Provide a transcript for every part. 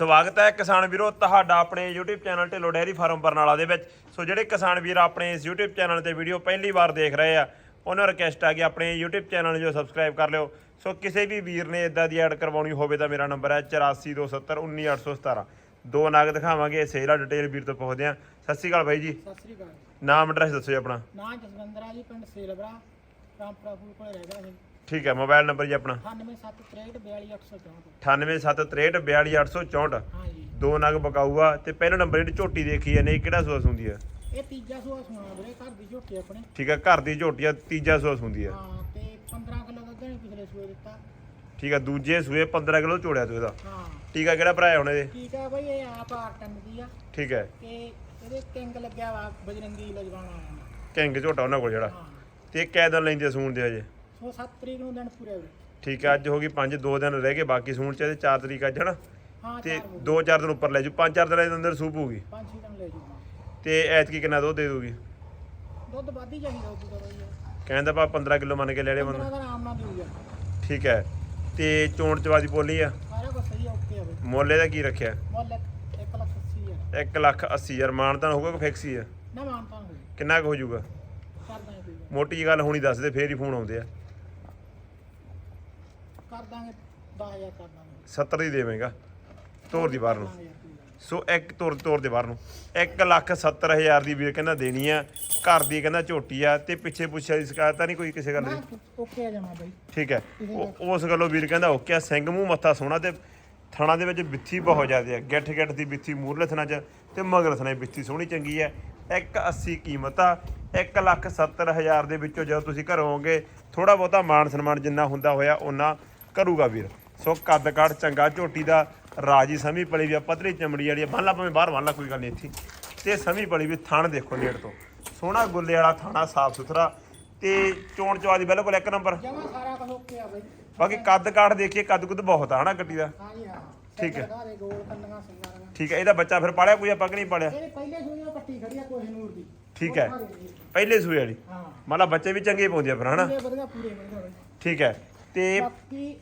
ਸਵਾਗਤ ਹੈ ਕਿਸਾਨ ਵੀਰੋ ਤੁਹਾਡਾ ਆਪਣੇ YouTube channel Dhillon dairy farm Barnala ਦੇ ਵਿੱਚ। ਸੋ ਜਿਹੜੇ ਕਿਸਾਨ ਵੀਰ ਆਪਣੇ ਇਸ YouTube ਚੈਨਲ ਤੇ ਵੀਡੀਓ ਪਹਿਲੀ ਵਾਰ ਦੇਖ ਰਹੇ ਆ ਉਹਨਾਂ ਨੂੰ ਰਿਕਵੈਸਟ ਆ ਕਿ ਆਪਣੇ YouTube ਚੈਨਲ ਨੂੰ ਜੋ ਸਬਸਕ੍ਰਾਈਬ ਕਰ ਲਿਓ। ਸੋ ਕਿਸੇ ਵੀ ਵੀਰ ਨੇ ਇਦਾਂ ਦੀ ਐਡ ਕਰਵਾਉਣੀ ਹੋਵੇ ਤਾਂ ਮੇਰਾ ਨੰਬਰ ਹੈ 8427191817 ਦੋ ਨਗ ਦਿਖਾਵਾਂਗੇ ਸੇਲ ਆ ਡਿਟੇਲ ਵੀਰ ਤੋਂ ਪੁੱਛਦੇ ਆ ਸਤਿ ਸ਼੍ਰੀ ਅਕਾਲ ਬਾਈ ਜੀ। ਸਤਿ ਸ੍ਰੀ ਅਕਾਲ ਨਾਮ ਐਡਰੈਸ ਦੱਸੋ ਜੀ ਆਪਣਾ। ਨਾਂ ਜਸਵੰਦਰ ਆ ਜੀ ਪਿੰਡ ਸੇਲਬਰਾ ਰਾਮਪੁਰਾ ਕੋਲੇ ਰਹਿ ਗਿਆ ਠੀਕ ਹੈ ਮੋਬਾਈਲ ਨੰਬਰ ਜੀ ਆਪਣਾ? 9763422864 9873622864 ਹਾਂ ਜੀ ਦੋ ਨਗ ਬਕਾਊਆ ਤੇ ਪਹਿਲਾ ਨੰਬਰ ਜਿਹੜੀ ਝੋਟੀ ਦੇਖੀ ਹੈ ਨੇ ਕਿਹੜਾ ਸੋਸ ਹੁੰਦੀ ਹੈ? ਇਹ ਤੀਜਾ ਸੂਆ ਸੁਣਾ ਵੀਰੇ ਘਰ ਦੀ ਝੋਟੀ ਆਪਣੇ। ਠੀਕ ਹੈ ਘਰ ਦੀ ਝੋਟੀ ਆ ਤੀਜਾ ਸੋਸ ਹੁੰਦੀ ਹੈ। ਹਾਂ ਤੇ 15 ਕਿਲੋ ਦੁੱਧ ਨੇ ਪਿਛਲੇ ਸੂਏ ਦਿੱਤਾ। ਠੀਕ ਹੈ ਦੂਜੇ ਸੂਏ 15 ਕਿਲੋ ਝੋੜਿਆ ਤੂੰ ਇਹਦਾ। ਹਾਂ। ਟੀਕਾ ਕਿਹੜਾ ਭਰਾਇਆ ਹੁਣ ਇਹਦੇ ਠੀਕ ਆ ਬਈ ਇਹ ਆਪ ਆਰਟਨ ਦੀ ਆ। ਠੀਕ ਹੈ। ਤੇ ਇਹਦੇ ਕਿੰਗ ਲੱਗਿਆ ਵਾ ਬਜਰੰਗੀ ਲਜਵਾਣਾ ਕਿੰਗ ਝੋਟਾ ਉਹਨਾਂ ਕੋਲ ਜਿਹੜਾ। ਤੇ ਇਹ ਕੈ ਦਿਨ ਲੈਂਦੇ ਸੂਣ ਦੇ ਹਜੇ। ਸੋ 7 ਤਰੀਕ ਨੂੰ ਦਿਨ ਪੂਰੇ ਹੋਏ ਠੀਕ ਹੈ ਅੱਜ ਹੋ ਗਈ 5 2 ਦਿਨ ਰਹਿ ਗਏ ਬਾਕੀ ਸੂਣ ਚ ਇਹਦੇ 4 ਤਰੀਕ ਅੱਜ ਹਨਾ? ਹਾਂ ਤੇ ਚਾਰ ਹੋ ਗਏ। 2-4 ਦਿਨ ਉੱਪਰ ਲੈ ਜੂ 5-4 ਦਿਨਾਂ ਦੇ ਅੰਦਰ ਸੂਪ ਹੋਊਗੀ ਪੰਜ ਛੇ ਦਿਨ ਲੈ ਜੂਗਾ ਤੇ ਐਤਕੀ ਕਿੰਨਾ ਦੁੱਧ ਦੇ ਦੂਗੀ? ਦੁੱਧ ਵੱਧ ਹੀ ਚਾਹੀਦਾ ਬਈ ਇਹ। ਕਹਿੰਦਾ ਪਾ 15 ਕਿਲੋ ਮੰਨ ਕੇ ਲੈ ਲੈ ਬੰਦਾ। 15 ਦਾ ਆਰਾਮ ਨਾਲ ਦੇਊਗਾ ਠੀਕ ਹੈ। ਤੇ ਚੋਣ ਚਵਾਦੀ ਪੋਲੀ ਆ? ਸਾਰਾ ਕੁਝ ਸਹੀ ਆ ਓਕੇ ਆ ਬਈ। ਮੁੱਲ ਇਹਦਾ ਕੀ ਰੱਖਿਆ? ਮੁੱਲ 1 ਲੱਖ 80 ਆ 1 ਲੱਖ 80 ਹਜ਼ਾਰ। ਮਾਨਤਾਨ ਹੋਊਗਾ ਕਿ ਫਿਕਸ ਹੀ ਆ? ਨਾ ਮਾਨਤਾ ਹੋਵੇ ਕਿੰਨਾ ਕੁ ਹੋ ਜਾਊਗਾ। ਮੋਟੀ ਗੱਲ ਹੁਣੀ ਦੱਸ ਦੇ ਫੇਰ ਹੀ ਫੋਨ ਆਉਂਦੇ ਆ। ਕਰ ਦਾਂਗੇ 10000 ਕਰ ਦਾਂਗੇ। 70 ਦੀ ਦੇਵੇਂਗਾ ਤੋਰ ਦੀ ਬਾਹਰ ਨੂੰ। ਕੋਈ ਗੱਲ। ਸੋ ਇੱਕ ਤੋਰ ਤੋਰ ਦੇ ਬਾਹਰ ਨੂੰ। 1 ਲੱਖ 70 ਹਜ਼ਾਰ ਦੀ ਵੀਰ ਕਹਿੰਦਾ ਦੇਣੀ ਆ ਘਰ ਦੀ ਕਹਿੰਦਾ ਝੋਟੀ ਆ ਤੇ ਪਿੱਛੇ ਪੁੱਛਿਆ ਦੀ ਸ਼ਿਕਾਇਤ ਤਾਂ ਨਹੀਂ ਕੋਈ ਕਿਸੇ ਗੱਲ ਦੀ? ਨਾ ਓਕੇ ਆ ਜਾਣਾ ਬਾਈ। ਠੀਕ ਹੈ। ਉਹ- ਉਸ ਗੱਲੋਂ ਵੀਰ ਕਹਿੰਦਾ ਓਕੇ ਆ ਸਿੰਘ ਮੂੰਹ ਮੱਥਾ ਸੋਹਣਾ ਤੇ ਥਣਾ ਦੇ ਵਿੱਚ ਬਿੱਥੀ ਬਹੁਤ ਜ਼ਿਆਦਾ ਹੈ ਗਿੱਠ ਗਿੱਠ ਦੀ ਬਿੱਥੀ ਮੂਰਲੇ ਥਣਾ ਚ ਤੇ ਮਗਰ ਥਣਾ ਦੀ ਬਿੱਥੀ ਸੋਹਣੀ ਚੰਗੀ ਹੈ 180 ਕੀਮਤ ਆ 1 ਲੱਖ 70 ਹਜ਼ਾਰ ਦੇ ਵਿੱਚੋਂ ਜਦੋਂ ਤੁਸੀਂ ਘਰੋਂ ਆਓਗੇ ਥੋੜਾ ਬਹੁਤਾ ਮਾਣ ਸਨਮਾਨ ਜਿੰਨਾ ਹੁੰਦਾ ਹੋਇਆ ਉਹਨਾਂ ਕਰੂਗਾ ਵੀਰ। ਸੋ ਕੱਦ ਕਾਠ ਚੰਗਾ ਝੋਟੀ ਦਾ ਰਾਜੀ ਸਮੀ ਪਲੀ ਵੀ ਆ ਪਤਲੀ ਚਮੜੀ ਵਾਲੀ ਆ। ਬੰਨ ਲਾ ਭਾਵੇਂ ਬਾਹਰ ਬੰਨ ਲਾ ਕੋਈ ਗੱਲ ਨਹੀਂ ਇੱਥੇ। ਤੇ ਸਮੀ ਪਲੀ ਵੀ ਥਣ ਦੇਖੋ ਨੇੜ ਤੋਂ। ਸੋਹਣਾ ਗੁੱਲੇ ਵਾਲਾ ਥਾਣਾ ਸਾਫ਼ ਸੁਥਰਾ। ਤੇ ਚੋਣ ਚਵਾਦੀ ਬਿਲਕੁਲ ਇੱਕ ਨੰਬਰ। ਜਮਾ ਸਾਰਾ ਕੁਝ ਓਕੇ ਆ ਬਾਈ। ਬਾਕੀ ਕੱਦ ਕਾਠ ਦੇਖੀਏ ਕੱਦ ਕੁੱਦ ਬਹੁਤ ਆ ਹਨਾ ਗੱਡੀ ਦਾ? ਹਾਂ ਠੀਕ ਹੈ। ਦੇ ਠੀਕ ਹੈ ਇਹਦਾ ਬੱਚਾ ਫਿਰ ਪਾਲਿਆ ਕੋਈ ਆਪਾਂ ਕਿ ਨਹੀਂ ਪਾਲਿਆ? ਪਹਿਲੇ ਖੜੀ ਆ ਦੀ। ਠੀਕ ਹੈ। ਦੇ। ਪਹਿਲੇ ਸੂਏ ਵਾਲੀ। ਹਾਂ। ਮਤਲਬ ਬੱਚੇ ਵੀ ਚੰਗੇ ਪਾਉਂਦੇ ਆ ਫਿਰ ਹਨਾ? ਠੀਕ ਹੈ। ਤੇ ਬਾਕੀ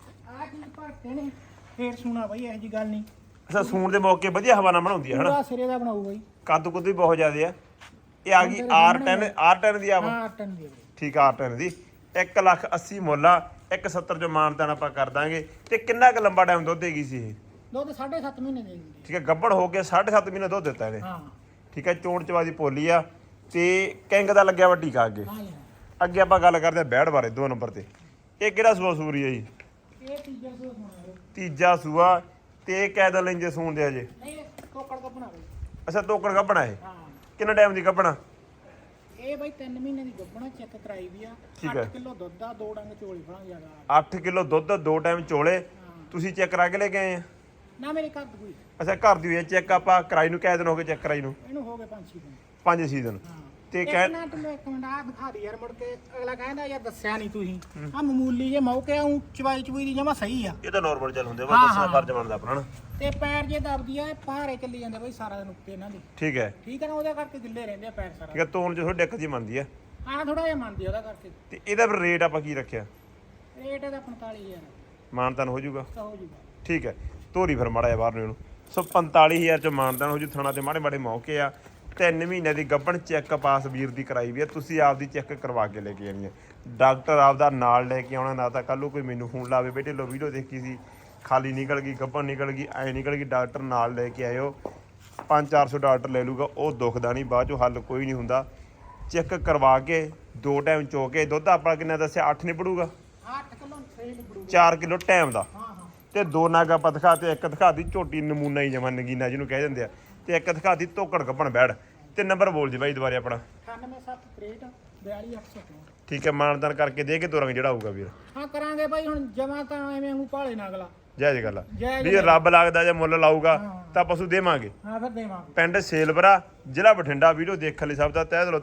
ਆ ਨੇ ਫੇਰ ਸੁਣਾ ਬਾਈ ਇਹੋ ਜੀ ਗੱਲ ਨਹੀਂ। ਅਸਾਂ ਸੂਣ ਦੇ ਮੌਕੇ ਵਧੀਆ ਹਵਾਨਾ ਬਣਾਉਂਦੀ ਆ ਹਨਾ? ਪੂਰਾ ਸਿਰੇ ਦਾ ਬਣਾਊ ਬਾਈ। ਕੱਦ ਕੁੱਦ ਵੀ ਬਹੁਤ ਜ਼ਿਆਦੇ ਆ। ਇਹ ਆ ਗਈ R10 R10 ਦੀ ਆ ਵਾ। ਹਾਂ ਆਰਟਨ ਦੀ ਆ ਠੀਕ ਆ R10 ਦੀ। 1 ਲੱਖ 80 ਮੁੱਲ ਆ 170 ਜੋ ਮਾਨਤਾਨ ਆਪਾਂ ਕਰ ਦਾਂਗੇ। ਤੇ ਕਿੰਨਾ ਕੁ ਲੰਬਾ ਟਾਈਮ ਦੁੱਧ ਦੇਗੀ ਸੀ ਇਹ? ਦੁੱਧ 7.5 ਮਹੀਨੇ ਦੇ ਦਿੰਦੀ ਠੀਕ ਹੈ ਗੱਬੜ ਹੋ ਕੇ 7.5 ਮਹੀਨੇ ਦੁੱਧ ਦਿੱਤਾ ਇਹਨੇ। ਹਾਂ। ਠੀਕ ਹੈ ਚੋਣ ਚਵਾਦੀ ਪੋਲੀ ਆ। ਤੇ ਕਿੰਗ ਦਾ ਲੱਗਿਆ ਵੱਡੀ ਕਾ ਅੱਗੇ। ਹਾਂ ਜੀ ਹਾਂ। ਅੱਗੇ ਆਪਾਂ ਗੱਲ ਕਰਦੇ ਆ ਬੈੜ ਬਾਰੇ ਦੋ ਨੰਬਰ ਤੇ। ਇਹ ਕਿਹੜਾ ਸੂਆ ਸੂਰੀ ਹੈ ਜੀ? ਇਹ ਤੀਜਾ ਸੂਆ ਤੀਜਾ ਤੇ ਇਹ ਕੈਦ ਲੈਂਦੇ ਸੂਣ ਦੇ ਹਜੇ। ਨਹੀਂ ਇਹ ਦਾ ਬਾਈ। ਅੱਛਾ ਤੋਕੜ ਕੱਪਣਾ ਇਹ? ਹਾਂ। ਕਿੰਨਾ ਟਾਈਮ ਦੀ ਕੱਪਣਾ? ਇਹ ਬਾਈ 3 ਮਹੀਨੇ ਦੀ ਗੱਭਣਾ ਚੈੱਕ ਕਰਾਈ ਵੀ ਆ। ਠੀਕ 8 ਹੈ। ਕਿਲੋ ਦੁੱਧ ਆ ਦੋ ਡੰਗ ਚੋਲੀ ਫੜਾਂਗੇ ਜ਼ਿਆਦਾ। 8 ਕਿਲੋ ਦੁੱਧ ਦੋ ਟਾਈਮ ਚੋਲੇ। ਹਾਂ। ਤੁਸੀਂ ਚੈੱਕ ਕਰਾ ਕੇ ਲੈ ਕੇ ਆਏ ਆ? ਨਾ ਮੇਰੇ ਘਰ ਦੀ ਕੋਈ। ਅੱਛਾ ਘਰ ਦੀ ਹੋਈ ਚੈੱਕ। ਆਪਾਂ ਕਰਾਈ ਨੂੰ ਕੈਦ ਦਿਨ ਹੋ ਗਏ ਚੈੱਕ ਕਰਾਈ ਨੂੰ। ਇਹਨੂੰ ਹੋ ਗਏ 5-6 ਦਿਨ। 5 ਸੀਜ਼ਨ ਹਾਂ। ਤੇ ਇੱਕ ਕਹਿ- ਮਿੰਟ ਮੈਂ ਇੱਕ ਮਿੰਟ ਆ ਦਿਖਾ ਦੀ ਯਾਰ ਮੁੜ ਕੇ। ਅਗਲਾ ਕਹਿੰਦਾ ਯਾਰ ਦੱਸਿਆ ਨਹੀਂ ਤੁਸੀਂ ਆ ਮਾਮੂਲੀ ਜੇ ਮੌਕੇ ਆ ਊਂ ਚਵਾਈ ਚਵੂਈ ਦੀ ਜਮਾ ਸਹੀ ਆ। ਇਹ ਤਾਂ ਨਾਰਮਲ ਚੱਲ ਹੁੰਦੇ ਹਾਂ, ਹਾਂ। ਫਰਜ਼ ਬਣਦਾ ਆਪਣਾ ਨਾ। ਤੇ ਪੈਰ ਜੇ ਦਬਦੀ ਆ ਇਹ ਚੱਲੀ ਜਾਂਦੇ ਬਾਈ ਸਾਰਾ ਦਿਨ ਉੱਤੇ ਇਹਨਾਂ ਦੇ। ਠੀਕ ਹੈ। ਠੀਕ ਹੈ ਨਾ ਉਹਦੇ ਕਰਕੇ ਗਿੱਲੇ ਰਹਿੰਦੇ ਆ ਪੈਰ ਸਾਰਾ ਠੀਕ ਹੈ ਤੋਨ ਜੋ ਥੋੜੀ ਡਿੱਕ ਜੀ ਮੰਨਦੀ ਆ। ਆ ਥੋੜਾ ਜਿਹਾ ਮੰਨਦੀ ਆ ਉਹਦਾ ਕਰਕੇ। ਤੇ ਇਹਦਾ ਫਿਰ ਰੇਟ ਆਪਾਂ ਕੀ ਰੱਖਿਆ? ਰੇਟ ਇਹਦਾ 45000 ਮਾਨਤਾਨ ਹੋ ਜਾਊਗਾ। ਤਾਂ ਹੋ ਜੂਗਾ ਠੀਕ ਹੈ ਤੋਰੀ ਫਿਰ ਮਾੜਾ ਜਿਹਾ ਬਾਹਰ ਨੂੰ ਇਹਨੂੰ ਸੋ 45000 ਚ ਮਾਨਦਾਨ ਹੋ ਜੂ ਥਣਾ ਤੇ ਮਾੜੇ ਮਾੜੇ ਮੌਕੇ ਆ। ਤਿੰਨ ਮਹੀਨੇ ਦੀ ਗੱਭਣ ਚੈੱਕ ਪਾਸ ਵੀਰ ਦੀ ਕਰਾਈ ਵੀ ਆ ਤੁਸੀਂ ਆਪਦੀ ਚੈੱਕ ਕਰਵਾ ਕੇ ਲੈ ਕੇ ਆਣੀ ਹੈ ਡਾਕਟਰ ਆਪਦਾ ਨਾਲ ਲੈ ਕੇ ਆਉਣਾ ਨਾ ਤਾਂ ਕੱਲ ਨੂੰ ਕੋਈ ਮੈਨੂੰ ਫੋਨ ਲਾਵੇ ਬੇਟੇ ਲੋ ਵੀਡੀਓ ਦੇਖੀ ਸੀ ਖਾਲੀ ਨਿਕਲ ਗਈ ਗੱਭਣ ਨਿਕਲ ਗਈ ਐ ਨਿਕਲ ਗਈ ਡਾਕਟਰ ਨਾਲ ਲੈ ਕੇ ਆਇਓ। 5-400 ਡਾਕਟਰ ਲੈ ਲੂਗਾ ਉਹ ਦੁਖਦਾ ਨਹੀਂ ਬਾਅਦ ਚੋਂ ਹੱਲ ਕੋਈ ਨਹੀਂ ਹੁੰਦਾ। ਚੈੱਕ ਕਰਵਾ ਕੇ ਦੋ ਟਾਈਮ ਚੋ ਕੇ ਦੁੱਧ ਆਪਣਾ ਕਿੰਨਾ ਦੱਸਿਆ 8 ਨਹੀਂ ਪੜੂਗਾ 8 ਕਿਲੋ ਸਹੀ ਨਿਬੜੂ 4 ਕਿਲੋ ਟਾਈਮ ਦਾ। ਹਾਂ ਹਾਂ। ਤੇ ਦੋ ਨਾਗਾ ਆਪਾਂ ਦਿਖਾ ਤੇ ਇੱਕ ਦਿਖਾ ਦੀ ਝੋਟੀ ਨਮੂਨਾ ਹੀ ਜਮਾ ਨਗੀਨਾ ਜਿਹਨੂੰ ਕਹਿ ਦਿੰਦੇ ਆ। ਤੇ ਇੱਕ ਦਿਖਾ ਦੀ ਧੋਕੜ ਕੱਪਣ ਬੈੜ ਤੇ ਨੰਬਰ ਬੋਲ ਜੀ ਬਾਈ ਦੁਬਾਰੇ ਆਪਣਾ। 9763 42864 ਠੀਕ ਹੈ ਮਾਨਦਾਨ ਕਰਕੇ ਦੇ ਕੇ ਤੁਰਾਂਗੇ ਜਿਹੜਾ ਆਊਗਾ ਵੀਰ। ਹਾਂ ਕਰਾਂਗੇ ਬਾਈ ਹੁਣ ਜਮਾ ਤਾਂ ਐਵੇਂ ਨੂੰ ਭਾਲੇ ਨਾ ਅਗਲਾ। ਜੈ ਜੀ ਗੱਲ ਆ। ਵੀ ਜੇ ਰੱਬ ਲੱਗਦਾ ਜੇ ਮੁੱਲ ਲਾਊਗਾ। ਤਾਂ ਪਸ਼ੂ ਦੇਵਾਂਗੇ। ਹਾਂ ਫਿਰ ਦੇਵਾਂਗੇ। ਪਿੰਡ ਸੇਲਵਰਾ ਜ਼ਿਲ੍ਹਾ ਬਠਿੰਡਾ ਵੀਡੀਓ ਦੇਖਣ ਲਈ ਸਭ ਦਾ ਤਹਿ ਦਿਲੋਂ